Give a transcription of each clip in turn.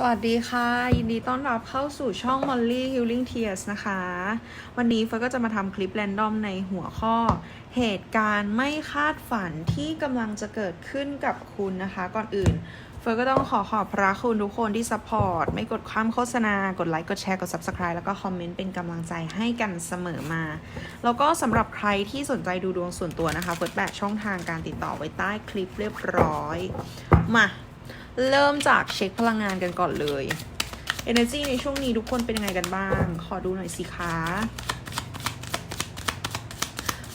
สวัสดีค่ะ ยินดีต้อนรับเข้าสู่ช่อง Molly Healing Tears นะคะ วันนี้เฟิร์ก็จะมาทำคลิปแรนดอมในหัวข้อ เหตุการณ์ไม่คาดฝันที่กำลังจะเกิดขึ้นกับคุณนะคะ ก่อนอื่น เฟิร์ก็ต้องขอขอบพระคุณทุกคนที่ซัพพอร์ต ไม่กดข้ามโฆษณา กดไลค์ กดแชร์ กด Subscribe แล้วก็คอมเมนต์เป็นกำลังใจให้กันเสมอมา แล้วก็สำหรับใครที่สนใจดูดวงส่วนตัวนะคะ เฟิร์แปะช่องทางการติดต่อไว้ใต้คลิปเรียบร้อย มา เริ่มจากเช็คพลังงานกันก่อนเลย Energy ในช่วงนี้ทุกคนเป็นยังไงกันบ้าง ขอดูหน่อยสิคะ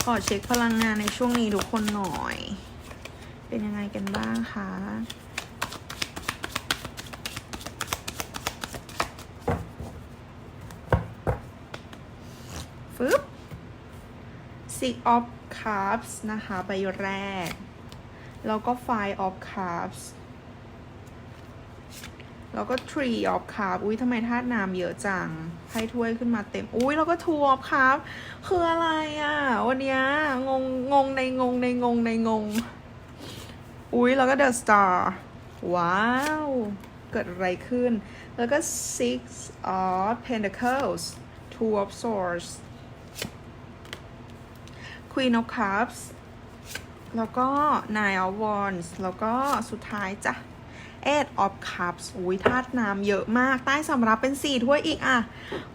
ขอเช็คพลังงานในช่วงนี้ทุกคนหน่อย เป็นยังไงกันบ้างคะฟึบ Six of Cups นะคะ ใบแรก แล้วก็ Five of Cups แล้วก็ Tree of cup อุ้ยทำไมธาตุน้ำเยอะจัง ให้ถ้วยขึ้นมาเต็ม อุ้ยแล้วก็ Two of cup คืออะไรอะ วันนี้งงงงในงงในงงในงง อุ้ยแล้วก็ The Star ว้าว เกิดอะไรขึ้น แล้วก็ Six of Pentacles Two of Swords Queen of Cups แล้วก็ Nine of Wands แล้วก็สุดท้ายจ้ะ Eight of Cups อุ้ยธาตุน้ำเยอะมาก ใต้สำรับเป็นสี่ถ้วยอีกอะ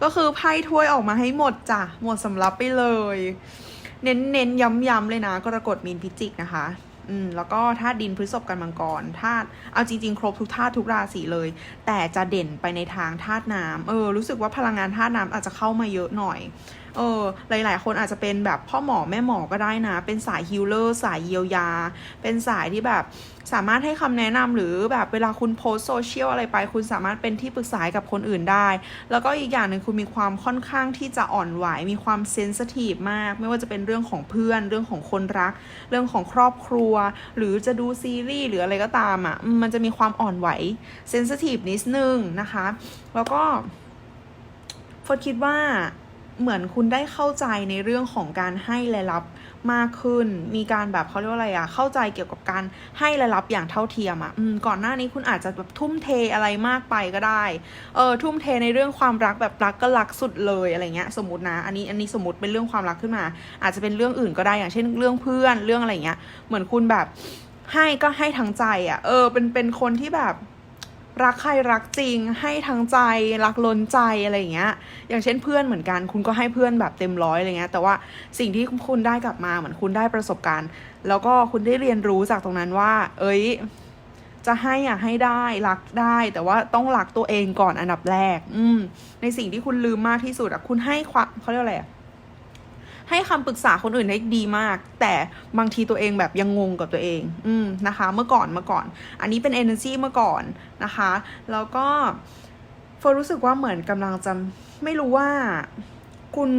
ก็คือไพ่ถ้วยออกมาให้หมดจ้ะ หมดสำรับไปเลย เน้นเน้นย้ำย้ำๆเลยนะ กรกฎมีนพิจิกนะคะ อืม แล้วก็ธาตุดินพฤษภกันมังกรธาตุ เอาจริงๆ ครบทุกธาตุทุกราศีเลย แต่จะเด่นไปในทางธาตุน้ำเออ รู้สึกว่าพลังงานธาตุน้ำอาจจะเข้ามาเยอะหน่อยเออหลาย ๆ คนอาจจะเป็นแบบพ่อหมอแม่หมอก็ได้นะ เป็นสายฮิลเลอร์สายเยียวยา เป็นสายที่แบบสามารถให้คำแนะนำหรือแบบเวลาคุณโพสโซเชียลอะไรไป คุณสามารถเป็นที่ปรึกษากับคนอื่นได้ แล้วก็อีกอย่างหนึ่งคุณมีความค่อนข้างที่จะอ่อนไหว มีความเซนสทีฟมาก ไม่ว่าจะเป็นเรื่องของเพื่อน เรื่องของคนรัก เรื่องของครอบครัว หรือจะดูซีรีส์หรืออะไรก็ตามอะ มันจะมีความอ่อนไหวเซนสทีฟนิดนึงนะคะ แล้วก็ฟิร์สคิดว่า เหมือนคุณได้เข้าใจในเรื่องของการให้และรับมากขึ้น มีการแบบเขาเรียกว่าอะไรอะเข้าใจเกี่ยวกับการให้และรับอย่างเท่าเทียมอะอมก่อนหน้านี้คุณอาจจะแบบทุ่มเทอะไรมากไปก็ได้ เออทุ่มเทในเรื่องความรักแบบรักก็รักสุดเลยอะไรเงี้ย สมมตินะ อันนี้อันนี้สมมติเป็นเรื่องความรักขึ้นมา อาจจะเป็นเรื่องอื่นก็ได้อย่างเช่นเรื่องเพื่อนเรื่องอะไรเงี้ย เหมือนคุณแบบให้ก็ให้ทั้งใจอะเออ เป็น เป็นคนที่แบบ รักใครรักจริง ให้ทั้งใจรักล้นใจอะไรอย่างเงี้ย อย่างเช่นเพื่อนเหมือนกัน คุณก็ให้เพื่อนแบบเต็มร้อยอะไรเงี้ย แต่ว่าสิ่งที่คุณได้กลับมาเหมือนคุณได้ประสบการณ์ แล้วก็คุณได้เรียนรู้จากตรงนั้นว่า เอ้ย จะให้อะให้ได้รักได้ แต่ว่าต้องรักตัวเองก่อนอันดับแรก อืม ในสิ่งที่คุณลืมมากที่สุดอะคุณให้ความเขาเรียกอะไรอะ ให้คำปรึกษาคนอื่นได้ดีมาก แต่บางทีตัวเองแบบยังงงกับตัวเอง อืมนะคะ เมื่อก่อนเมื่อก่อน อันนี้เป็น energy เมื่อก่อนนะคะ แล้วก็เฟิร์นรู้สึกว่าเหมือนกำลังจะไม่รู้ว่าคุณ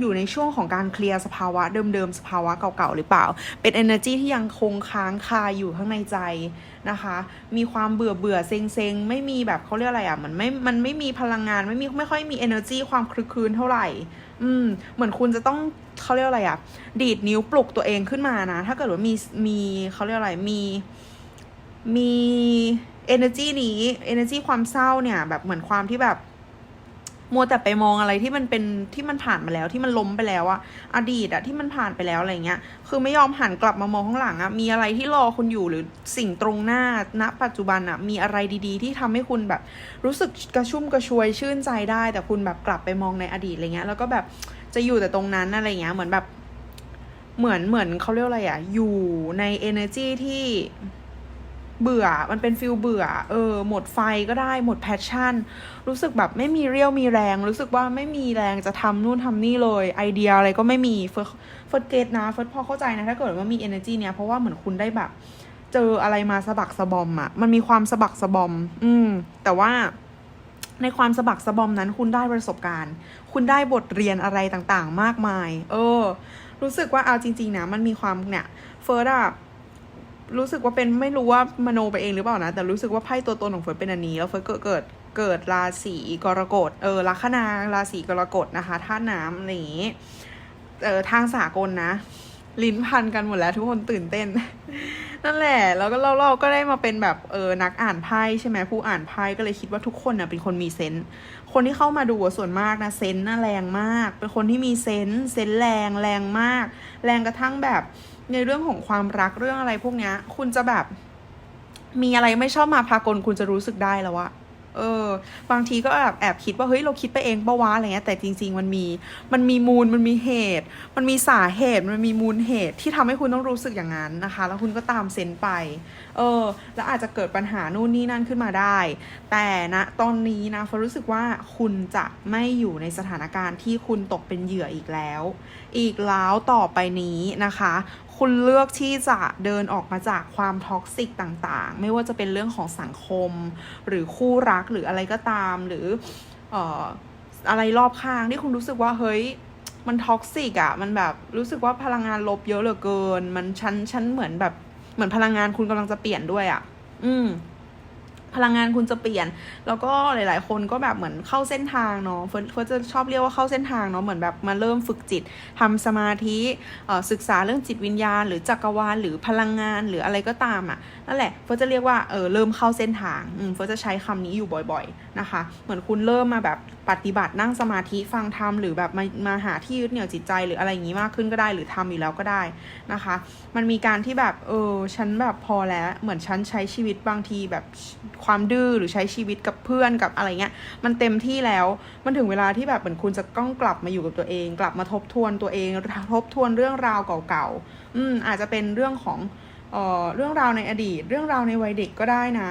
อยู่ในช่วงของการเคลียร์สภาวะเดิมๆ สภาวะเก่าๆ หรือเปล่า เป็น energy ที่ยังคงค้างคาอยู่ข้างในใจนะคะ มีความเบื่อเบื่อเซ็งเซ็งไม่มีแบบเขาเรียกอะไรอะ มันไม่ มันไม่มีพลังงาน ไม่มี ไม่ค่อยมี energy ความคลึกคลืนเท่าไหร่ อืม เหมือนคุณจะต้องเขาเรียกอะไรอะดีดนิ้วปลุกตัวเองขึ้นมานะ ถ้าเกิดว่ามีมีเขาเรียกอะไรมีมี energy นี้ energy ความเศร้าเนี่ย แบบเหมือนความที่แบบ มัวแต่ไปมองอะไรที่มันเป็นที่มันผ่านมาแล้วที่มันล้มไปแล้วอะอดีตอะที่มันผ่านไปแล้วอะไรเงี้ย คือไม่ยอมหันกลับมามองข้างหลังอะมีอะไรที่รอคุณอยู่หรือสิ่งตรงหน้าณ ปัจจุบันอะมีอะไรดีๆ ที่ทำให้คุณแบบรู้สึกกระชุ่มกระชวยชื่นใจได้ แต่คุณแบบกลับไปมองในอดีตอะไรเงี้ย แล้วก็แบบจะอยู่แต่ตรงนั้นอะไรเงี้ยเหมือนแบบเหมือนเหมือนเขาเรียกอะไรอะอยู่ใน energy ที่ เบื่อ มันเป็นฟิลเบื่อ เออ หมดไฟก็ได้ หมดแพชชั่น รู้สึกแบบไม่มีเรี่ยวมีแรง รู้สึกว่าไม่มีแรงจะทำนู่นทำนี่เลย ไอเดียอะไรก็ไม่มี เฟิร์สเฟิร์สเกตนะ เฟิร์สพอเข้าใจนะ ถ้าเกิดว่ามี energy เนี้ยเพราะว่าเหมือนคุณได้แบบ เจออะไรมาสะบักสะบอมอะมันมีความสะบักสะบอม อืม แต่ว่าในความสะบักสะบอมนั้นคุณได้ประสบการณ์ คุณได้บทเรียนอะไรต่างๆ มากมาย เออ รู้สึกว่าเอาจริง ๆ นะ มันมีความเนี่ย เฟิร์สอะ รู้สึกว่าเป็นไม่รู้ว่ามโนไปเองหรือเปล่านะ แต่รู้สึกว่าไพ่ตัวตนของเฟิร์สเป็นอันนี้ แล้วเฟิร์สเกิดเกิดเกิดราศีกรกฎเออลัคนาราศีกรกฎนะคะท่าตุน้ำอะไรอย่างนี้เออทางสากลนะ ลิ้นพันกันหมดแล้ว ทุกคนตื่นเต้น นั่นแหละ แล้วก็เราเราก็ได้มาเป็นแบบเออนักอ่านไพ่ใช่ไหมผู้อ่านไพ่ก็เลยคิดว่าทุกคนเน่ะเป็นคนมีเซนส์คนที่เข้ามาดูส่วนมากนะเซนส์น่ะแรงมาก เป็นคนที่มีเซนส์เซนส์แรงแรงมาก แรงกระทั่งแบบในเรื่องของความรักเรื่องอะไรพวกเนี้ย คุณจะแบบ มีอะไรไม่ชอบมาพากลคุณจะรู้สึกได้แล้วอะ เออ บางทีก็แอบแอบคิดว่าเฮ้ยเราคิดไปเองปะวะอะไรเงี้ยแต่จริง ๆ มันมีมันมีมูลมันมีเหตุ มันมีสาเหตุมันมีมูลเหตุที่ทำให้คุณต้องรู้สึกอย่างนั้นนะคะ แล้วคุณก็ตามเซนไป เออ แล้วอาจจะเกิดปัญหานู่นนี่นั่นขึ้นมาได้ แต่นะตอนนี้นะฟรู้สึกว่าคุณจะไม่อยู่ในสถานการณ์ที่คุณตกเป็นเหยื่ออีกแล้ว อีกแล้วต่อไปนี้นะคะ คุณเลือกที่จะเดินออกมาจากความท็อกซิกต่างๆ ไม่ว่าจะเป็นเรื่องของสังคม หรือคู่รักหรืออะไรก็ตาม หรือเอ่ออะไรรอบข้างที่คุณรู้สึกว่าเฮ้ยมันท็อกซิกอะมันแบบรู้สึกว่าพลังงานลบเยอะเหลือเกิน มันชั้นชั้นเหมือนแบบเหมือนพลังงานคุณกำลังจะเปลี่ยนด้วยอะอืม พลังงานคุณจะเปลี่ยน แล้วก็หลาย ๆ คนก็แบบเหมือนเข้าเส้นทางเนาะเฟิร์นเฟิร์นจะชอบเรียกว่าเข้าเส้นทางเนาะเหมือนแบบมาเริ่มฝึกจิตทำสมาธิเอ่อศึกษาเรื่องจิตวิญญาณ หรือจักรวาลหรือพลังงานหรืออะไรก็ตามอะ่ะนั่นแหละเฟิร์นจะเรียกว่าเออเริ่มเข้าเส้นทางอืมเฟิร์นจะใช้คำนี้อยู่บ่อย ๆ นะคะ เหมือนคุณเริ่มมาแบบปฏิบัตินั่งสมาธิฟังธรรมหรือแบบมามาหาที่ยึดเหนี่ยวจิตใจหรืออะไรอย่างนี้มากขึ้นก็ได้หรือทำอยู่แล้วก็ได้นะคะ มันมีการที่แบบเออฉันแบบพอแล้วเหมือนฉันใช้ชีวิตบางทีแบบความดื้อหรือใช้ชีวิตกับเพื่อนกับอะไรเงี้ยมันเต็มที่แล้วมันถึงเวลาที่แบบเหมือนคุณจะต้องกลับมาอยู่กับตัวเอง กลับมาทบทวนตัวเองทบทวนเรื่องราวเก่าๆอืมอาจจะเป็นเรื่องของ เเรื่องราวในอดีต เรื่องราวในวัยเด็กก็ได้นะ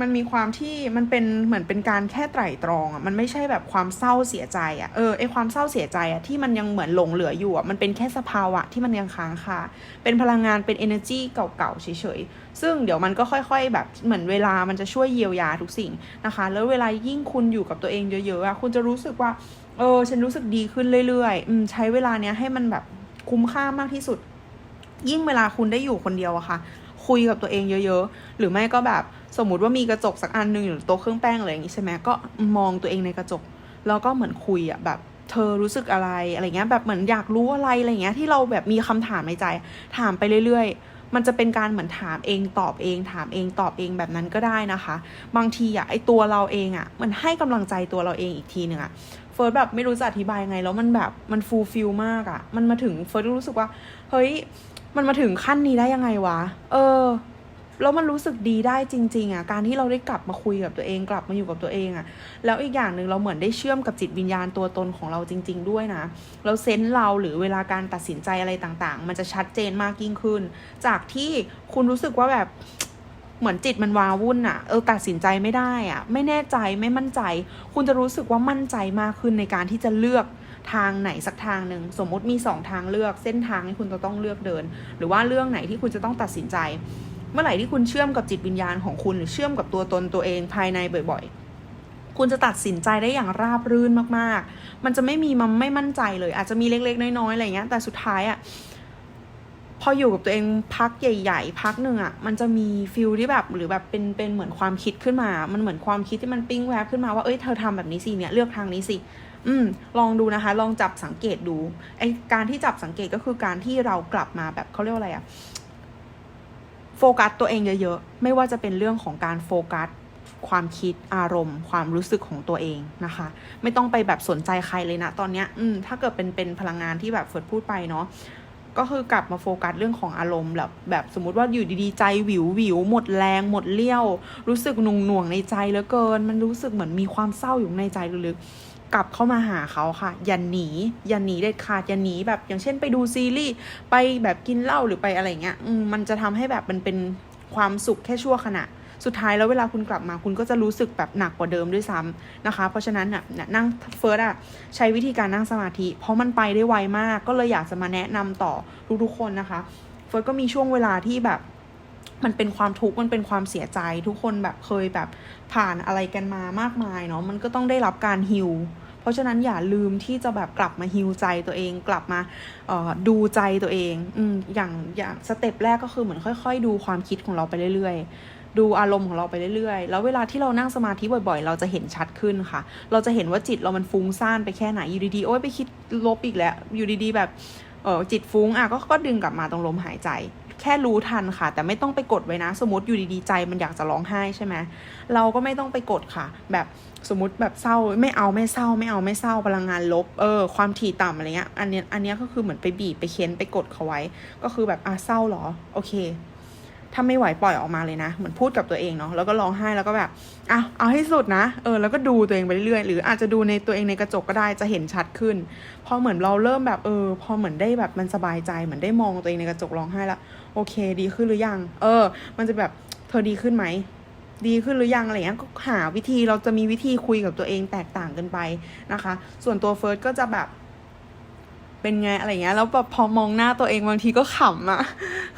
มันมีความที่มันเป็นเหมือนเป็นการแค่ไตร่ตรองอะมันไม่ใช่แบบความเศร้าเสียใจอะเออไอความเศร้าเสียใจอะที่มันยังเหมือนหลงเหลืออยู่อะมันเป็นแค่สภาวะที่มันยังค้างคาเป็นพลังงานเป็น energy เก่าๆเฉยๆซึ่งเดี๋ยวมันก็ค่อย ๆ แบบเหมือนเวลามันจะช่วยเยียวยาทุกสิ่งนะคะ แล้วเวลายิ่งคุณอยู่กับตัวเองเยอะๆอะคุณจะรู้สึกว่าเออฉันรู้สึกดีขึ้นเรื่อยๆอืมใช้เวลาเนี้ยให้มันแบบคุ้มค่ามากที่สุด ยิ่งเวลาคุณได้อยู่คนเดียวอะค่ะ คุยกับตัวเองเยอะ ๆ หรือไม่ก็แบบสมมติว่ามีกระจกสักอันหนึ่งหรือโต๊ะเครื่องแป้งอะไรอย่างงี้ใช่ไหมก็มองตัวเองในกระจก แล้วก็เหมือนคุยอะแบบเธอรู้สึกอะไรอะไรเงี้ยแบบเหมือนอยากรู้อะไรอะไรเงี้ยที่เราแบบมีคำถามในใจ ถามไปเรื่อยๆ มันจะเป็นการเหมือนถามเองตอบเอง ถามเองตอบเองแบบนั้นก็ได้นะคะ บางทีอะไอตัวเราเองอะมันให้กำลังใจตัวเราเองอีกทีหนึ่งอะเฟิร์สแบบไม่รู้จะอธิบายไง แล้วมันแบบมันฟูลฟิลมากอะมันมาถึงเฟิร์สรู้สึกว่าเฮ้ย มันมาถึงขั้นนี้ได้ยังไงวะ เออ แล้วมันรู้สึกดีได้จริง ๆ อะ การที่เราได้กลับมาคุยกับตัวเอง กลับมาอยู่กับตัวเองอะ แล้วอีกอย่างหนึ่งเราเหมือนได้เชื่อมกับจิตวิญญาณตัวตนของเราจริง ๆ ด้วยนะแล้วเซนส์เราหรือเวลาการตัดสินใจอะไรต่างๆ มันจะชัดเจนมากยิ่งขึ้น จากที่คุณรู้สึกว่าแบบเหมือนจิตมันวาวุ่นอะเออตัดสินใจไม่ได้อะไม่แน่ใจไม่มั่นใจ คุณจะรู้สึกว่ามั่นใจมากขึ้นในการที่จะเลือก ทางไหนสักทางหนึ่งสมมติมีสองทางเลือกเส้นทางที่คุณจะต้องเลือกเดิน หรือว่าเรื่องไหนที่คุณจะต้องตัดสินใจ เมื่อไหร่ที่คุณเชื่อมกับจิตวิญญาณของคุณหรือเชื่อมกับตัวตนตัวเองภายในบ่อยๆ คุณจะตัดสินใจได้อย่างราบรื่นมากๆ มันจะไม่มีมันไม่มั่นใจเลย อาจจะมีเล็กๆ น้อยๆอะไรเงี้ยแต่สุดท้ายอะพออยู่กับตัวเองพักใหญ่ ๆ พักหนึ่งอะมันจะมีฟิลที่แบบหรือแบบเป็นเป็นเหมือนความคิดขึ้นมา มันเหมือนความคิดที่มันปิ้งแวบขึ้นมาว่าเอ้ยเธอทำแบบนี้สิเนี่ยเลือกทางนี้สิ อืมลองดูนะคะ ลองจับสังเกตดูไอการที่จับสังเกตก็คือการที่เรากลับมาแบบเขาเรียกว่าอะไรอะโฟกัสตัวเองเยอะๆ ไม่ว่าจะเป็นเรื่องของการโฟกัสความคิดอารมณ์ ความรู้สึกของตัวเองนะคะ ไม่ต้องไปแบบสนใจใครเลยนะตอนเนี้ยอืมถ้าเกิดเป็นเป็นพลังงานที่แบบเฟิร์ดพูดไปเนาะก็คือกลับมาโฟกัสเรื่องของอารมณ์แบบแบบสมมติว่าอยู่ดีๆใจวิววิวหมดแรงหมดเลี้ยว รู้สึกหน่วงหน่วงๆในใจเหลือเกิน มันรู้สึกเหมือนมีความเศร้าอยู่ในใจลึกๆ กลับเข้ามาหาเขาค่ะ อย่าหนีอย่าหนีเด็ดขาดอย่าหนีแบบอย่างเช่นไปดูซีรีส์ไปแบบกินเหล้าหรือไปอะไรเงี้ยมันจะทำให้แบบมันเป็นความสุขแค่ชั่วขณะ สุดท้ายแล้วเวลาคุณกลับมาคุณก็จะรู้สึกแบบหนักกว่าเดิมด้วยซ้ำนะคะ เพราะฉะนั้นน่ะนั่งเฟิร์สอะใช้วิธีการนั่งสมาธิ เพราะมันไปได้ไวมาก ก็เลยอยากจะมาแนะนำต่อทุกๆคนนะคะ เฟิร์สก็มีช่วงเวลาที่แบบ มันเป็นความทุกข์มันเป็นความเสียใจทุกคนแบบเคยแบบผ่านอะไรกันมามากมายเนาะมันก็ต้องได้รับการฮิวเพราะฉะนั้นอย่าลืมที่จะแบบกลับมาฮิวใจตัวเองกลับมาดูใจตัวเองอืมอย่างอย่างสเต็ปแรกก็คือเหมือนค่อยๆ ดูความคิดของเราไปเรื่อยๆ ดูอารมณ์ของเราไปเรื่อยๆ แล้วเวลาที่เรานั่งสมาธิบ่อยๆ เราจะเห็นชัดขึ้นค่ะ เราจะเห็นว่าจิตเรามันฟุ้งซ่านไปแค่ไหนอยู่ดีๆโอ๊ยไปคิดลบอีกแล้วอยู่ดีๆแบบเออจิตฟุ้งอะก็ก็ดึงกลับมาตรงลมหายใจ แค่รู้ทันค่ะ แต่ไม่ต้องไปกดไว้นะ สมมติอยู่ดีๆใจมันอยากจะร้องไห้ใช่ไหมเราก็ไม่ต้องไปกดค่ะ แบบสมมติแบบเศร้าไม่เอาไม่เศร้า ไม่เอาไม่เศร้าพลังงานลบเออความถี่ต่ำอะไรเงี้ยอันเนี้ยอันเนี้ยก็คือเหมือนไปบีบไปเค้นไปกดเขาไว้ ก็คือแบบอะเศร้าเหรอ โอเค ถ้าไม่ไหวปล่อยออกมาเลยนะ เหมือนพูดกับตัวเองเนาะแล้วก็ร้องไห้แล้วก็แบบอะเอาให้สุดนะเออแล้วก็ดูตัวเองไปเรื่อยหรืออาจจะดูในตัวเองในกระจกก็ได้จะเห็นชัดขึ้น พอเหมือนเราเริ่มแบบเออ พอเหมือนได้แบบมันสบายใจเหมือนได้มองตัวเองในกระจกร้องไห้แล้วโอเค ดีขึ้นหรือยัง เออ มันจะแบบเธอดีขึ้นไหมดีขึ้นหรือยังอะไรเงี้ยก็หาวิธีเราจะมีวิธีคุยกับตัวเองแตกต่างกันไปนะคะ ส่วนตัวเฟิร์สก็จะแบบ เป็นไงอะไรเงี้ยแล้วแบบพอมองหน้าตัวเองบางทีก็ขำอะ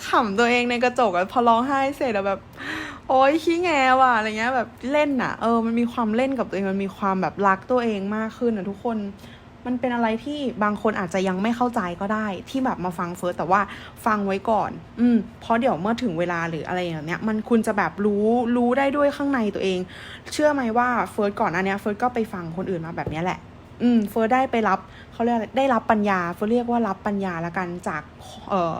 ขำตัวเองในกระจกอะพอร้องไห้เสร็จอะแบบ โอ๊ยขี้แงว่ะอะไรเงี้ยแบบเล่นอะเออมันมีความเล่นกับตัวเองมันมีความแบบรักตัวเองมากขึ้นอะทุกคนมันเป็นอะไรที่บางคนอาจจะยังไม่เข้าใจก็ได้ ที่แบบมาฟังเฟิร์สแต่ว่าฟังไว้ก่อน อืมเพราะเดี๋ยวเมื่อถึงเวลาหรืออะไรอย่างเนี้ย มันคุณจะแบบรู้รู้ได้ด้วยข้างในตัวเอง เชื่อไหมว่าเฟิร์สก่อนอันเนี้ยเฟิร์สก็ไปฟังคนอื่นมาแบบเนี้ยแหละ อืมเฟิร์สได้ไปรับเขาเรียกอะไรได้รับปัญญาเฟิร์สเรียกว่ารับปัญญาละกันจากเอ่อ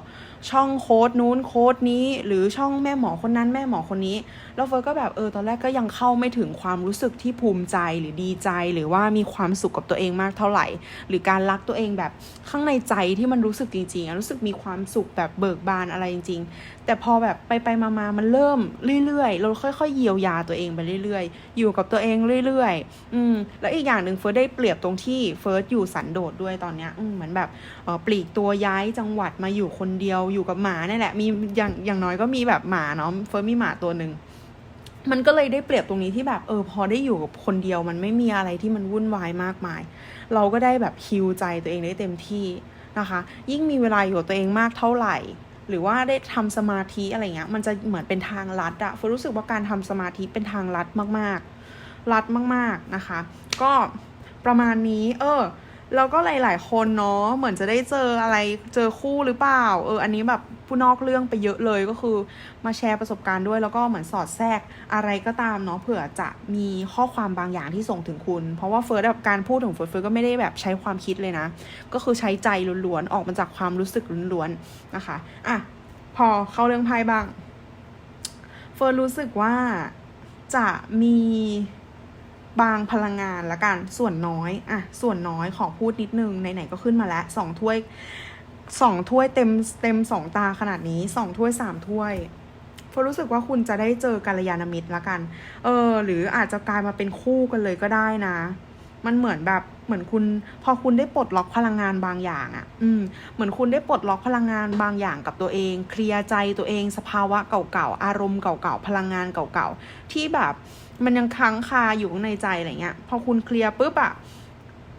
ช่องโค้ดนู้นโค้ดนี้ หรือช่องแม่หมอคนนั้นแม่หมอคนนี้ แล้วเฟิร์สก็แบบเออตอนแรกก็ยังเข้าไม่ถึงความรู้สึกที่ภูมิใจหรือดีใจ หรือว่ามีความสุขกับตัวเองมากเท่าไหร่ หรือการรักตัวเองแบบข้างในใจที่มันรู้สึกจริงๆรู้สึกมีความสุขแบบเบิกบานอะไรจริง ๆ แต่พอแบบไปไปมามามันเริ่มเรื่อยๆเราค่อยๆเยียวยาตัวเองไปเรื่อยๆ อยู่กับตัวเองเรื่อยๆ อืมแล้วอีกอย่างหนึ่งเฟิร์สได้เปรียบตรงที่เฟิร์สอยู่สันโดษด้วยตอนเนี้ยอืมเหมือนแบบเออปลีกตัวย้ายจังหวัดมาอยู่คนเดียวอยู่กับหมาเนี่ยแหละมีอย่างอย่างน้อยก็มีแบบหมาเนาะเฟิร์สมีหมาตัวหนึ่งมันก็เลยได้เปรียบตรงนี้ที่แบบเออพอได้อยู่กับคนเดียวมันไม่มีอะไรที่มันวุ่นวายมากมาย เราก็ได้แบบฮิวใจตัวเองได้เต็มที่นะคะ ยิ่งมีเวลาอยู่กับตัวเองมากเท่าไหร่ หรือว่าได้ทำสมาธิอะไรเงี้ยมันจะเหมือนเป็นทางลัดอะเฟิร์สรู้สึกว่าการทำสมาธิเป็นทางลัดมากๆลัดมากๆนะคะ ก็ประมาณนี้ เออ แล้วก็หลาย ๆ คนเนาะเหมือนจะได้เจออะไรเจอคู่หรือเปล่า เออ อันนี้แบบผู้นอกเรื่องไปเยอะเลยก็คือมาแชร์ประสบการณ์ด้วยแล้วก็เหมือนสอดแทรกอะไรก็ตามเนาะเผื่อจะมีข้อความบางอย่างที่ส่งถึงคุณ เพราะว่าเฟิร์สแบบการพูดของเฟิร์สเฟิร์สก็ไม่ได้แบบใช้ความคิดเลยนะ ก็คือใช้ใจล้วนๆออกมาจากความรู้สึกล้วนๆนะคะอะพอเข้าเรื่องไพ่บ้าง เฟิร์นรู้สึกว่าจะมี บางพลังงานละกันส่วนน้อยอะส่วนน้อยขอพูดนิดนึงไหนๆก็ขึ้นมาแล้วสองถ้วยสองถ้วยเต็มเต็มสองตาขนาดนี้สองถ้วยสามถ้วยเฟิร์นรู้สึกว่าคุณจะได้เจอกัลยาณมิตรละกัน เออ หรืออาจจะกลายมาเป็นคู่กันเลยก็ได้นะ มันเหมือนแบบเหมือนคุณ พอคุณได้ปลดล็อกพลังงานบางอย่างอะ่ะ อืม เหมือนคุณได้ปลดล็อกพลังงานบางอย่างกับตัวเอง เคลียร์ใจตัวเอง สภาวะเก่าๆ อารมณ์เก่าๆ พลังงานเก่าๆ ที่แบบ มันยังค้างคาอยู่ในใจอะไรเงี้ย พอคุณเคลียร์ปุ๊บอะ่ะ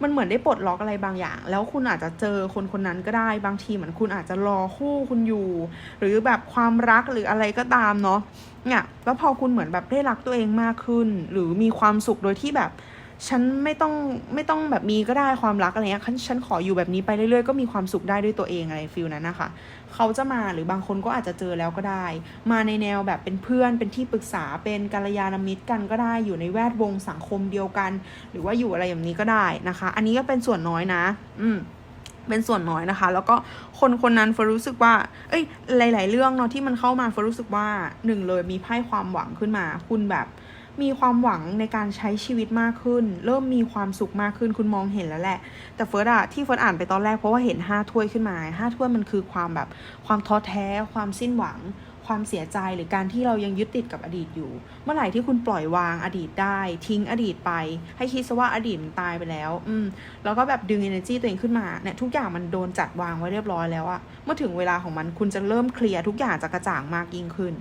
มันเหมือนได้ปลดล็อกอะไรบางอย่าง แล้วคุณอาจจะเจอคนคนนั้นก็ได้ บางทีเหมือนคุณอาจจะรอคู่คุณอยู่ หรือแบบความรักหรืออะไรก็ตามเนาะ เนี่ย แล้วพอคุณเหมือนแบบได้รักตัวเองมากขึ้น หรือมีความสุขโดยที่แบบ ฉันไม่ต้องไม่ต้องแบบมีก็ได้ความรักอะไรเงี้ย ฉันขออยู่แบบนี้ไปเรื่อยๆ ก็มีความสุขได้ด้วยตัวเองอะไรฟิลนั้นนะคะ เขาจะมาหรือบางคนก็อาจจะเจอแล้วก็ได้ มาในแนวแบบเป็นเพื่อนเป็นที่ปรึกษาเป็นกัลยาณมิตรกันก็ได้อยู่ในแวดวงสังคมเดียวกัน หรือว่าอยู่อะไรอย่างนี้ก็ได้นะคะ อันนี้ก็เป็นส่วนน้อยนะ อืมเป็นส่วนน้อยนะคะ แล้วก็คนคนนั้นเฟอรู้สึกว่า เอ้ย หลาย ๆ เรื่องเนาะที่มันเข้ามาเฟอรู้สึกว่าหนึ่งเลยมีไพ่ความหวังขึ้นมา คุณแบบ มีความหวังในการใช้ชีวิตมากขึ้น เริ่มมีความสุขมากขึ้นคุณมองเห็นแล้วแหละ แต่เฟิร์สอะที่เฟิร์สอ่านไปตอนแรกเพราะว่าเห็นห้าถ้วยขึ้นมาห้าถ้วยมันคือความแบบความท้อแท้ ความสิ้นหวัง ความเสียใจหรือการที่เรายังยึดติดกับอดีตอยู่ เมื่อไหร่ที่คุณปล่อยวางอดีตได้ ทิ้งอดีตไป ให้คิดซะว่าอดีตมันตายไปแล้ว อืมแล้วก็แบบดึง energy ตัวเองขึ้นมาเนี่ยทุกอย่างมันโดนจัดวางไว้เรียบร้อยแล้วอะเมื่อถึงเวลาของมันคุณจะเริ่มเคลียร์ทุกอย่างจะกระจ่างมากยิ่งขึ้น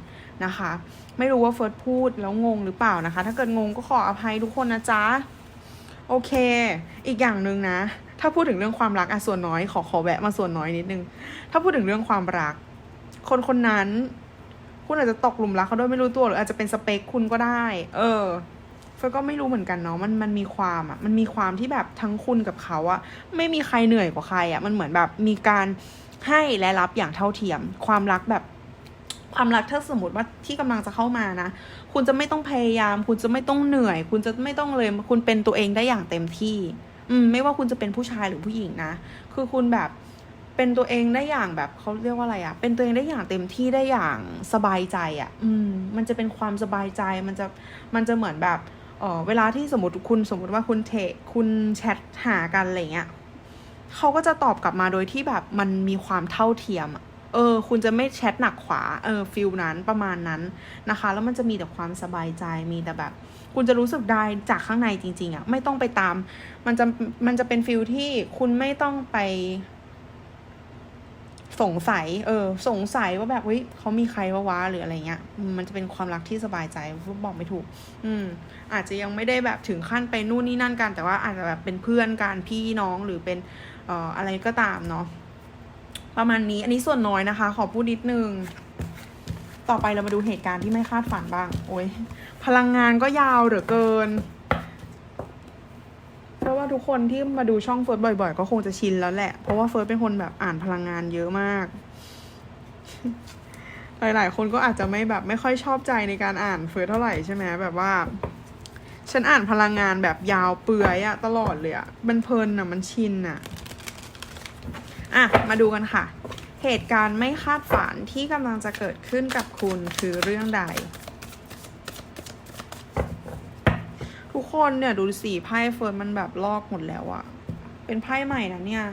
นะคะ ไม่รู้ว่าเฟิร์สพูดแล้วงงหรือเปล่านะคะ ถ้าเกิดงงก็ขออภัยทุกคนนะจ๊ะ โอเค อีกอย่างหนึ่งนะ ถ้าพูดถึงเรื่องความรักอะส่วนน้อย ขอขอแวะมาส่วนน้อยนิดนึง ถ้าพูดถึงเรื่องความรัก คนคนนั้น คุณอาจจะตกหลุมรักเขาโดยไม่รู้ตัวหรืออาจจะเป็นสเปคคุณก็ได้ เออเฟิร์นก็ไม่รู้เหมือนกันเนาะมันมันมีความอะมันมีความที่แบบทั้งคุณกับเขาอะไม่มีใครเหนื่อยกว่าใครอะมันเหมือนแบบมีการให้และรับอย่างเท่าเทียม ความรักแบบ ความรักถ้าสมมติว่าที่กำลังจะเข้ามานะ คุณจะไม่ต้องพยายาม คุณจะไม่ต้องเหนื่อย คุณจะไม่ต้องเลย คุณเป็นตัวเองได้อย่างเต็มที่ อืม ไม่ว่าคุณจะเป็นผู้ชายหรือผู้หญิงนะ คือคุณแบบเป็นตัวเองได้อย่างแบบเขาเรียกว่าอะไรอะเป็นตัวเองได้อย่างเต็มที่ได้อย่างสบายใจอะอืม มันจะเป็นความสบายใจ มันจะ มันจะเหมือนแบบเออเวลาที่สมมติคุณสมมติว่าคุณเทคุณแชทหากันอะไรเงี้ยเขาก็จะตอบกลับมาโดยที่แบบมันมีความเท่าเทียมอะ เออ คุณจะไม่แชทหนักขวา เออฟิลนั้นประมาณนั้นนะคะ แล้วมันจะมีแต่ความสบายใจมีแต่แบบ คุณจะรู้สึกได้จากข้างในจริง ๆอะไม่ต้องไปตาม มันจะมันจะเป็นฟิลที่คุณไม่ต้องไป สงสัย เออ สงสัยว่าแบบเฮ้ยเขามีใครวะวะหรืออะไรเงี้ยมมันจะเป็นความรักที่สบายใจบอกไม่ถูก อืม อาจจะยังไม่ได้แบบถึงขั้นไปนู่นนี่นั่นกัน แต่ว่าอาจจะแบบเป็นเพื่อนกันพี่น้องหรือเป็นเอ่ออะไรก็ตามเนาะ ประมาณนี้ อันนี้ส่วนน้อยนะคะ ขอพูดนิดนึง ต่อไปเรามาดูเหตุการณ์ที่ไม่คาดฝันบ้าง โอ้ยพลังงานก็ยาวเหลือเกิน เพราะว่าทุกคนที่มาดูช่องเฟิร์สบ่อย ๆ ก็คงจะชินแล้วแหละ เพราะว่าเฟิร์สเป็นคนแบบอ่านพลังงานเยอะมาก หลาย ๆ คนก็อาจจะไม่แบบไม่ค่อยชอบใจในการอ่านเฟิร์สเท่าไหร่ใช่ไหมแบบว่าฉันอ่านพลังงานแบบยาวเปื่อยอะตลอดเลยอะมันเพลินอะมันชินอะ อะ มาดูกันค่ะ เหตุการณ์ไม่คาดฝันที่กำลังจะเกิดขึ้นกับคุณคือเรื่องใด ทุกคนเนี่ยดูสีไพ่เฟิร์นมันแบบลอกหมดแล้วอะเป็นไพ่ใหม่นะเนี่ย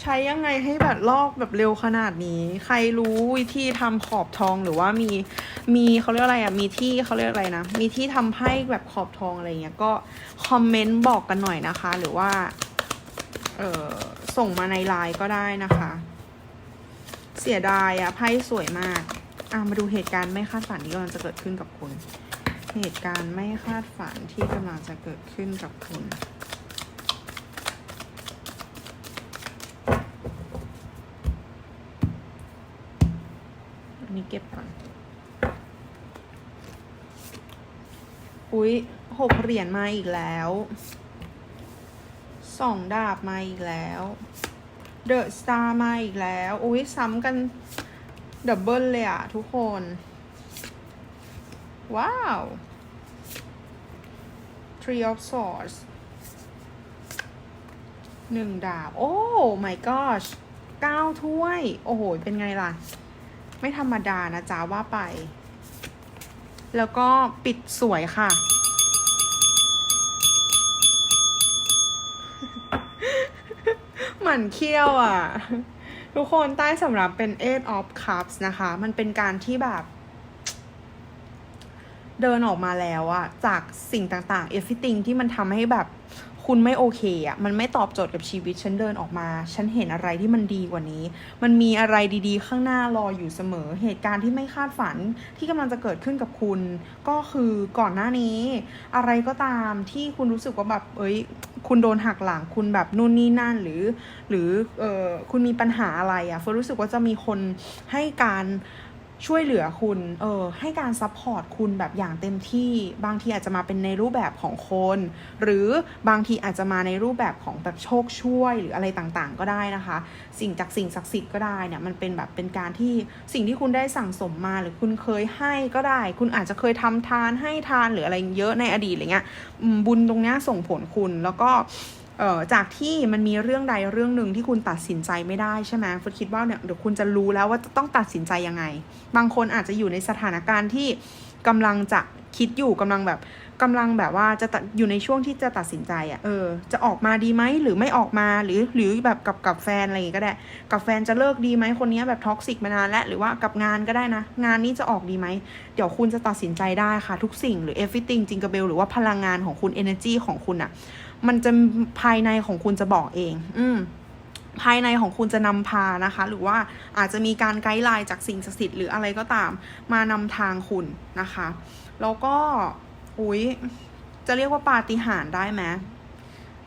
ใช้ยังไงให้แบบลอกแบบเร็วขนาดนี้ ใครรู้วิธีทำขอบทองหรือว่ามีมีเขาเรียกอะไรอะมีที่เขาเรียกอะไรนะ มีที่ทำไพ่แบบขอบทองอะไรเงี้ยก็คอมเมนต์บอกกันหน่อยนะคะ หรือว่า เออ ส่งมาในไลน์ก็ได้นะคะ เสียดายอะไพ่สวยมาก อะมาดูเหตุการณ์ไม่คาดฝันที่กำลังจะเกิดขึ้นกับคุณ เหตุการณ์ไม่คาดฝันที่กำลังจะเกิดขึ้นกับคุณอันนี้เก็บก่อนอุ๊ยหกเหรียญมาอีกแล้ว สองดาบมาอีกแล้วเดอะสตาร์มาอีกแล้ว อุ๊ยซ้ำกันดับเบิลเลยอะทุกคน ว้าว Three of Swords หนึ่งดาบ โอ้ my gosh เก้าถ้วย โอ้โห เป็นไงล่ะ ไม่ธรรมดานะจ๊ะว่าไป แล้วก็ปิดสวยค่ะ หมันเคี้ยวอะ ทุกคนใต้สำหรับเป็น Eight of Cups นะคะ มันเป็นการที่แบบ เดินออกมาแล้วอะจากสิ่งต่างๆ everything ที่มันทำให้แบบ คุณไม่โอเคอะมันไม่ตอบโจทย์กับชีวิต ฉันเดินออกมา ฉันเห็นอะไรที่มันดีกว่านี้ มันมีอะไรดีๆ ข้างหน้ารออยู่เสมอ เหตุการณ์ที่ไม่คาดฝันที่กำลังจะเกิดขึ้นกับคุณ ก็คือก่อนหน้านี้ อะไรก็ตามที่คุณรู้สึกว่าแบบ เอ้ย คุณโดนหักหลัง คุณแบบนู่นนี่นั่นหรือ หรือ เออคุณมีปัญหาอะไรอะเฟิร์รู้สึกว่าจะมีคนให้การ ช่วยเหลือคุณ เออ ให้การซัพพอร์ตคุณแบบอย่างเต็มที่ บางทีอาจจะมาเป็นในรูปแบบของคน หรือบางทีอาจจะมาในรูปแบบของแบบโชคช่วยหรืออะไรต่างๆ ก็ได้นะคะ สิ่งจากสิ่งศักดิ์สิทธิ์ก็ได้เนี่ย มันเป็นแบบเป็นการที่สิ่งที่คุณได้สั่งสมมาหรือคุณเคยให้ก็ได้ คุณอาจจะเคยทำทานให้ทานหรืออะไรเยอะในอดีตอะไรเงี้ยบุญตรงเนี้ยส่งผลคุณแล้วก็ เอ่อจากที่มันมีเรื่องใดเรื่องหนึ่งที่คุณตัดสินใจไม่ได้ใช่ไหมฟุตคิดว่าเนี่ยเดี๋ยวคุณจะรู้แล้วว่าจะต้องตัดสินใจยังไง บางคนอาจจะอยู่ในสถานการณ์ที่กำลังจะคิดอยู่กำลังแบบกำลังแบบว่าจะอยู่ในช่วงที่จะตัดสินใจอะ่ะเออ จะออกมาดีไหมหรือไม่ออกมาหรือหรือแบบกับกับแฟนอะไรอย่างงี้ก็ได้ กับแฟนจะเลิกดีไหมคนนี้แบบท็อกซิกมานานแล้วหรือว่ากับงานก็ได้นะ งานนี้จะออกดีไหมเดี๋ยวคุณจะตัดสินใจได้ค่ะ ทุกสิ่งหรือ everything จิงกระเบลหรือว่าพลังงานของคุณ energy ของคุณอะ่ะ มันจะภายในของคุณจะบอกเอง อืมภายในของคุณจะนำพานะคะ หรือว่าอาจจะมีการไกด์ไลน์จากสิ่งศักดิ์สิทธิ์หรืออะไรก็ตาม มานำทางคุณนะคะ แล้วก็อุ้ยจะเรียกว่าปาฏิหาริย์ได้ไหม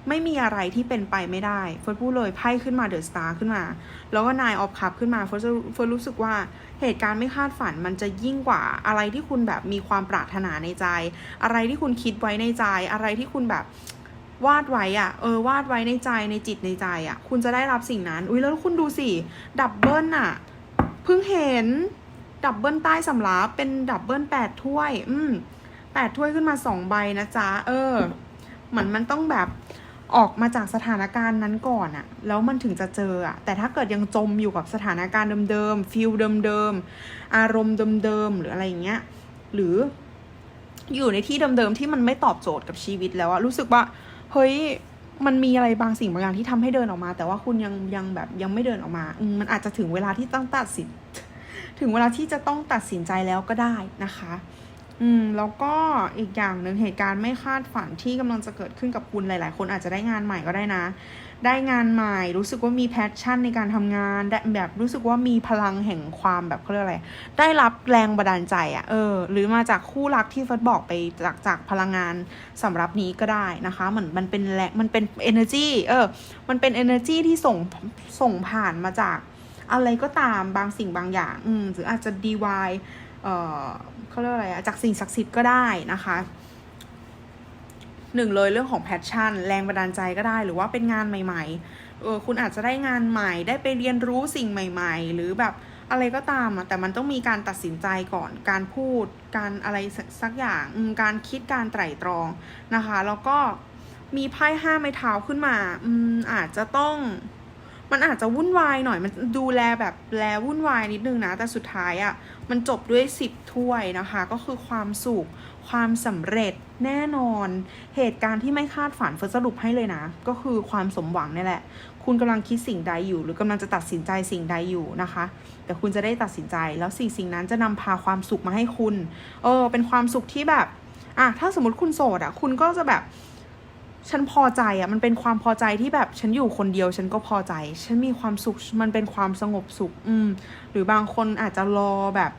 ไม่มีอะไรที่เป็นไปไม่ได้เฟิร์สพูดเลยไพ่ขึ้นมาเดอะสตาร์ขึ้นมา แล้วก็นายออฟคัพขึ้นมาเฟิร์สเฟิร์สรู้สึกว่าเหตุการณ์ไม่คาดฝันมันจะยิ่งกว่าอะไรที่คุณแบบมีความปรารถนาในใจ อะไรที่คุณคิดไว้ในใจ อะไรที่คุณแบบ วาดไว้อะเออวาดไว้ในใจในจิตในใจอะคุณจะได้รับสิ่งนั้น อุ้ยแล้วคุณดูสิดับเบิลอะเพิ่งเห็นดับเบิลใต้สำรับเป็นดับเบิลแปดถ้วย อืมแปดถ้วยขึ้นมาสองใบนะจ๊ะเออเหมือนมันต้องแบบออกมาจากสถานการณ์นั้นก่อนอะแล้วมันถึงจะเจออะแต่ถ้าเกิดยังจมอยู่กับสถานการณ์เดิมๆฟิลเดิมๆอารมณ์เดิมๆหรืออะไรอย่างเงี้ย หรืออยู่ในที่เดิมๆที่มันไม่ตอบโจทย์กับชีวิตแล้วอะรู้สึกว่า เฮ้ยมันมีอะไรบางสิ่งบางอย่างที่ทำให้เดินออกมา แต่ว่าคุณยังยังแบบยังไม่เดินออกมาอมันอาจจะถึงเวลาที่ต้องตัดสิน ถึงเวลาที่จะต้องตัดสินใจแล้วก็ได้นะคะ อืมแล้วก็อีกอย่างหนึ่งเหตุการณ์ไม่คาดฝันที่กำลังจะเกิดขึ้นกับคุณหลาย ๆ คนอาจจะได้งานใหม่ก็ได้นะ ได้งานใหม่ รู้สึกว่ามีแพชชั่นในการทำงานได้แบบรู้สึกว่ามีพลังแห่งความแบบเขาเรียกอะไร ได้รับแรงบันดาลใจอะ่ะเออ หรือมาจากคู่รักที่เฟิร์สบอกไปจากจากพลังงานสำหรับนี้ก็ได้นะคะเหมือนมันเป็นแรงมันเป็น energy เออ มันเป็น energy ที่ส่งส่งผ่านมาจากอะไรก็ตามบางสิ่งบางอย่าง อืมหรืออาจจะ DY เออเขาเรียกอะไรอะจากสิ่งศักดิ์สิทธิ์ก็ได้นะคะ หนึ่งเลยเรื่องของแพชชั่น แรงบันดาลใจก็ได้ หรือว่าเป็นงานใหม่ๆเออคุณอาจจะได้งานใหม่ ได้ไปเรียนรู้สิ่งใหม่ ๆ หรือแบบอะไรก็ตามอะแต่มันต้องมีการตัดสินใจก่อน การพูด การอะไรสักอย่างการคิดการไตร่ตรองนะคะ แล้วก็มีไพ่ห้าไม้เท้าขึ้นมาอืมอาจจะต้อง มันอาจจะวุ่นวายหน่อย มันดูแลแบบแลวุ่นวายนิดนึงนะ แต่สุดท้ายอะ่ะ มันจบด้วยสิบถ้วยนะคะ ก็คือความสุข ความสำเร็จแน่นอน เหตุการณ์ที่ไม่คาดฝันเฟิร์สสรุปให้เลยนะ ก็คือความสมหวังนี่แหละ คุณกำลังคิดสิ่งใดอยู่ หรือกำลังจะตัดสินใจสิ่งใดอยู่นะคะ แต่คุณจะได้ตัดสินใจแล้วสิ่งสิ่งนั้นจะนำพาความสุขมาให้คุณ เออ เป็นความสุขที่แบบอะถ้าสมมติคุณโสดอะ คุณก็จะแบบฉันพอใจอะมันเป็นความพอใจที่แบบฉันอยู่คนเดียวฉันก็พอใจ ฉันมีความสุขมันเป็นความสงบสุข อืม หรือบางคนอาจจะรอแบบ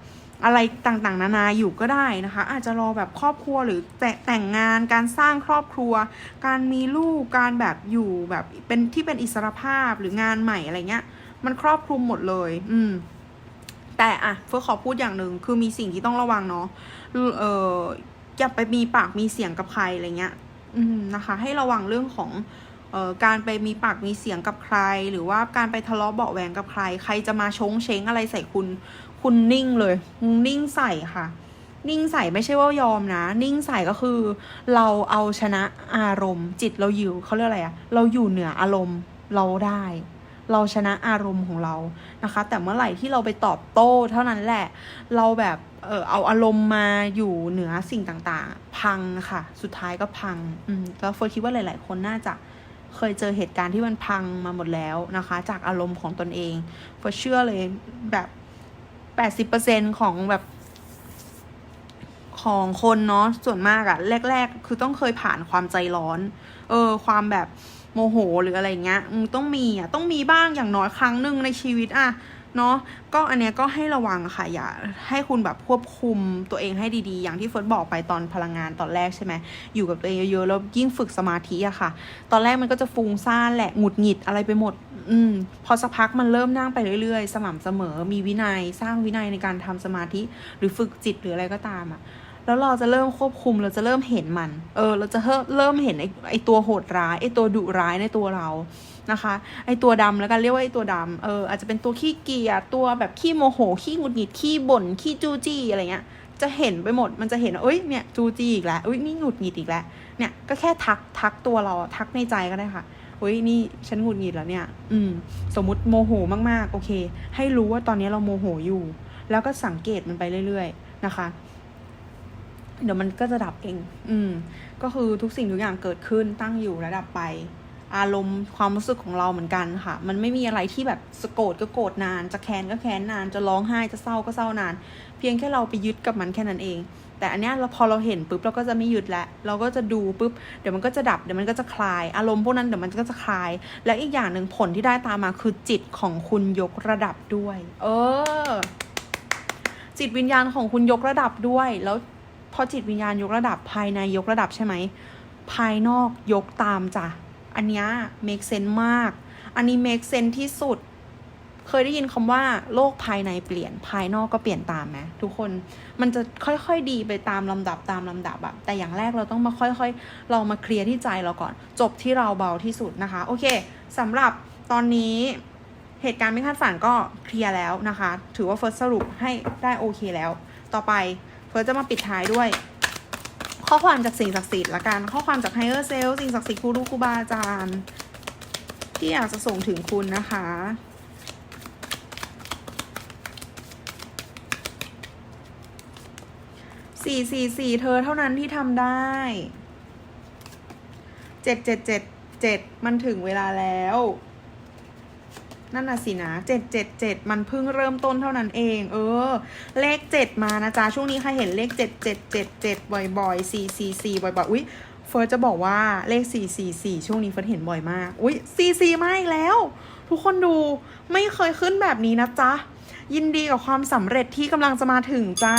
อะไรต่างๆ นานาอยู่ก็ได้นะคะ อาจจะรอแบบครอบครัวหรือแต่แต่งงานการสร้างครอบครัว การมีลูกการแบบอยู่แบบเป็นที่เป็นอิสรภาพหรืองานใหม่อะไรเงี้ย มันครอบคลุมหมดเลย อืม แต่อะเฟิร์ขอพูดอย่างหนึ่งคือมีสิ่งที่ต้องระวังเนาะเอออย่าไปมีปากมีเสียงกับใครอะไรเงี้ย อืมนะคะ ให้ระวังเรื่องของเอ่อการไปมีปากมีเสียงกับใคร หรือว่าการไปทะเลาะเบาะแวงกับใคร ใครจะมาชงเชงอะไรใส่คุณ คุณนิ่งเลยนิ่งใส่ค่ะ นิ่งใส่ไม่ใช่ว่ายอมนะ นิ่งใส่ก็คือ เราเอาชนะอารมณ์ จิตเราอยู่เขาเรียกอะไรอะเราอยู่เหนืออารมณ์เราได้ เราชนะอารมณ์ของเรานะคะ แต่เมื่อไหร่ที่เราไปตอบโต้ เท่านั้นแหละ เราแบบเออเอาอารมณ์มาอยู่เหนือสิ่งต่างๆ พังค่ะ สุดท้ายก็พังอืมแล้วเฟิร์สคิดว่าหลาย ๆ คนน่าจะเคยเจอเหตุการณ์ที่มันพังมาหมดแล้วนะคะ จากอารมณ์ของตนเองเฟิร์สเชื่อเลยแบบ แปดสิบเปอร์เซ็นของแบบของคนเนาะส่วนมากอะแรก ๆ คือต้องเคยผ่านความใจร้อน เออ ความแบบโมโหหรืออะไรเงี้ยต้องมีอะต้องมีบ้างอย่างน้อยครั้งหนึ่งในชีวิตอะ เนาะก็อันเนี้ยก็ให้ระวังค่ะอย่าให้คุณแบบควบคุมตัวเองให้ดีๆ อย่างที่เฟิร์สบอกไปตอนพลังงานตอนแรกใช่ไหมอยู่กับตัวเองเยอะๆแล้วยิ่งฝึกสมาธิอะค่ะ ตอนแรกมันก็จะฟุ้งซ่านแหละหงุดหงิดอะไรไปหมด อืมพอสักพักมันเริ่มนั่งไปเรื่อยๆ สม่ำเสมอมีวินัยสร้างวินัยในการทำสมาธิ หรือฝึกจิตหรืออะไรก็ตามอะ แล้วเราจะเริ่มควบคุมเราจะเริ่มเห็นมัน เออ เราจะเริ่มเห็นไอไอตัวโหดร้ายไอ้ตัวดุร้ายในตัวเรานะคะ ไอตัวดำแล้วกันเรียกว่าไอตัวดำเอออาจจะเป็นตัวขี้เกียจตัวแบบขี้โมโหขี้หงุดหงิดขี้บ่นขี้จู้จี้อะไรเงี้ยจะเห็นไปหมด มันจะเห็นว่าเอ้ย เนี่ย จู้จี้อีกแล้วเอ้ย นี่หงุดหงิดอีกแล้ว เนี่ย ก็แค่ทัก ทักตัวเรา ทักในใจก็ได้ค่ะเฮ้ย นี่ ฉันหงุดหงิดแล้วเนี่ย อืม สมมติโมโหมากๆ โอเค ให้รู้ว่าตอนนี้เราโมโหอยู่ แล้วก็สังเกตมันไปเรื่อย ๆ นะคะ เดี๋ยวมันก็จะดับเอง อืม ก็คือทุกสิ่งทุกอย่างเกิดขึ้นตั้งอยู่และดับไป อารมณ์ความรู้สึกของเราเหมือนกันค่ะ มันไม่มีอะไรที่แบบสะโกรธก็โกรธนาน จะแค้นก็แค้นนาน จะร้องไห้จะเศร้าก็เศร้านาน เพียงแค่เราไปยึดกับมันแค่นั้นเอง แต่อันเนี้ยเราพอเราเห็นปุ๊บเราก็จะไม่หยุดแล้ว เราก็จะดูปุ๊บ เดี๋ยวมันก็จะดับ เดี๋ยวมันก็จะคลาย อารมณ์พวกนั้นเดี๋ยวมันก็จะคลาย และอีกอย่างหนึ่งผลที่ได้ตามมาคือจิตของคุณยกระดับด้วย เออ จิตวิญญาณของคุณยกระดับด้วย แล้ว อจิตวิญญาณยกระดับภายในยกระดับใช่ไหม ภายนอกยกตามจ้ะ อันนี้ make sense มาก อันนี้ make sense ที่สุด เคยได้ยินคำว่าโลกภายในเปลี่ยนภายนอกก็เปลี่ยนตามไหมทุกคน มันจะค่อยๆดีไปตามลำดับตามลำดับแบบแต่อย่างแรกเราต้องมาค่อยๆ เรามาเคลียร์ที่ใจเราก่อน จบที่เราเบาที่สุดนะคะ โอเคสำหรับตอนนี้เหตุการณ์ไม่คาดฝันก็เคลียร์แล้วนะคะ ถือว่าเฟิร์สสรุปให้ได้โอเคแล้ว ต่อไป เฟิร์สจะมาปิดท้ายด้วย ข้อความจากสิ่งศักดิ์สิทธิ์ละกัน ข้อความจากไฮเออร์เซลสิ่งศักดิ์สิทธิ์ครูรูครูบาอาจารย์ ที่อยากจะส่งถึงคุณนะคะสี่สี่สี่เธอเท่านั้นที่ทำได้เจ็ดเจ็ดเจ็ดเจ็ดมันถึงเวลาแล้ว นั่นน่ะสินะเจ็ดเจ็ดเจ็ดมันเพิ่งเริ่มต้นเท่านั้นเอง เออ เลขเจ็ดมานะจ๊ะ ช่วงนี้ใครเห็นเลขเจ็ดเจ็ดเจ็ดเจ็ดบ่อยๆสี่สี่สี่บ่อยๆ อุ๊ยเฟิร์สจะบอกว่าเลขสี่สี่สี่ช่วงนี้เฟิร์สเห็นบ่อยมาก อุ๊ยสี่สี่มาอีกแล้ว ทุกคนดูไม่เคยขึ้นแบบนี้นะจ๊ะ ยินดีกับความสำเร็จที่กำลังจะมาถึงจ้า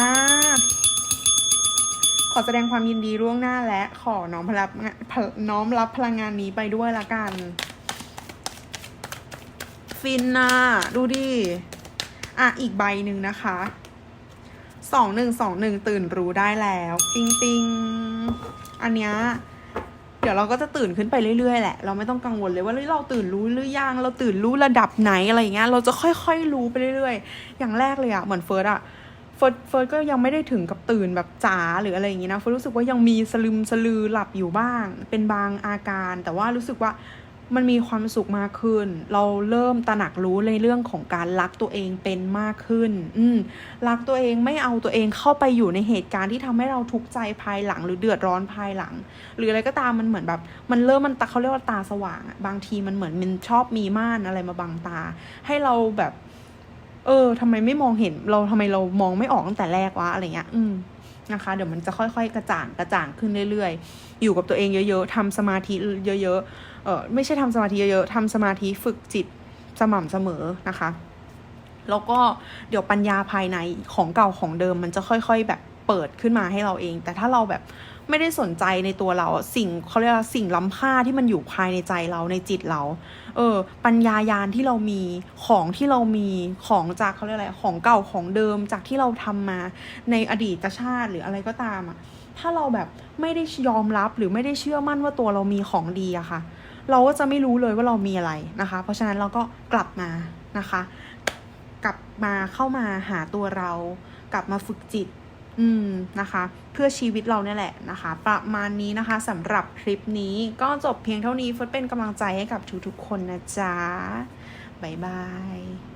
ขอแสดงความยินดีล่วงหน้าและขอน้อมพลับพลน้อมรับพลังงานนี้ไปด้วยละกัน ฟินนะดูดิ อะ อีกใบหนึ่งนะคะสองหนึ่งสองหนึ่งตื่นรู้ได้แล้ว ปิงปิงอันเนี้ยเดี๋ยวเราก็จะตื่นขึ้นไปเรื่อยๆแหละ เราไม่ต้องกังวลเลยว่าเราตื่นรู้หรือยัง เราตื่นรู้ระดับไหนอะไรเงี้ย เราจะค่อยๆรู้ไปเรื่อยๆ อย่างแรกเลยอะเหมือนเฟิร์สอะเฟิร์สเฟิร์สก็ยังไม่ได้ถึงกับตื่นแบบจ๋าหรืออะไรอย่างงี้นะ เฟิร์สรู้สึกว่ายังมีสลึมสลือหลับอยู่บ้าง เป็นบางอาการ แต่ว่ารู้สึกว่า มันมีความสุขมากขึ้น เราเริ่มตระหนักรู้ในเรื่องของการรักตัวเองเป็นมากขึ้น อืมรักตัวเองไม่เอาตัวเองเข้าไปอยู่ในเหตุการณ์ที่ทำให้เราทุกข์ใจภายหลัง หรือเดือดร้อนภายหลัง หรืออะไรก็ตามมันเหมือนแบบ มันเริ่มมันตาเขาเรียกว่าตาสว่างอะบางทีมันเหมือนมันชอบมีม่านอะไรมาบังตา ให้เราแบบ เออทำไมไม่มองเห็น เราทำไมเรามองไม่ออกตั้งแต่แรกวะอะไรเงี้ย อืมนะคะ เดี๋ยวมันจะค่อย ๆ กระจ่างกระจ่างขึ้นเรื่อย ๆ อยู่กับตัวเองเยอะๆทำสมาธิเยอะๆเออไม่ใช่ทำสมาธิเยอะๆทำสมาธิฝึกจิตสม่ำเสมอนะคะ แล้วก็เดี๋ยวปัญญาภายในของเก่าของเดิมมันจะค่อยๆ แบบเปิดขึ้นมาให้เราเอง แต่ถ้าเราแบบไม่ได้สนใจในตัวเราสิ่งเขาเรียกว่าสิ่งล้ำค่าที่มันอยู่ภายในใจเราในจิตเรา เออ ปัญญายาณที่เรามีของที่เรามีของจากเขาเรียกอะไรของเก่าของเดิมจากที่เราทำมาในอดีตชาติหรืออะไรก็ตามอะ ถ้าเราแบบไม่ได้ยอมรับหรือไม่ได้เชื่อมั่นว่าตัวเรามีของดีอะค่ะ เราก็จะไม่รู้เลยว่าเรามีอะไรนะคะ เพราะฉะนั้นเราก็กลับมานะคะ กลับมาเข้ามาหาตัวเรา กลับมาฝึกจิต อืมนะคะ เพื่อชีวิตเราเนี่ยแหละนะคะ ประมาณนี้นะคะสำหรับคลิปนี้ก็จบเพียงเท่านี้เฟิร์สเป็นกำลังใจให้กับทุกๆคนนะจ๊ะบ๊ายบาย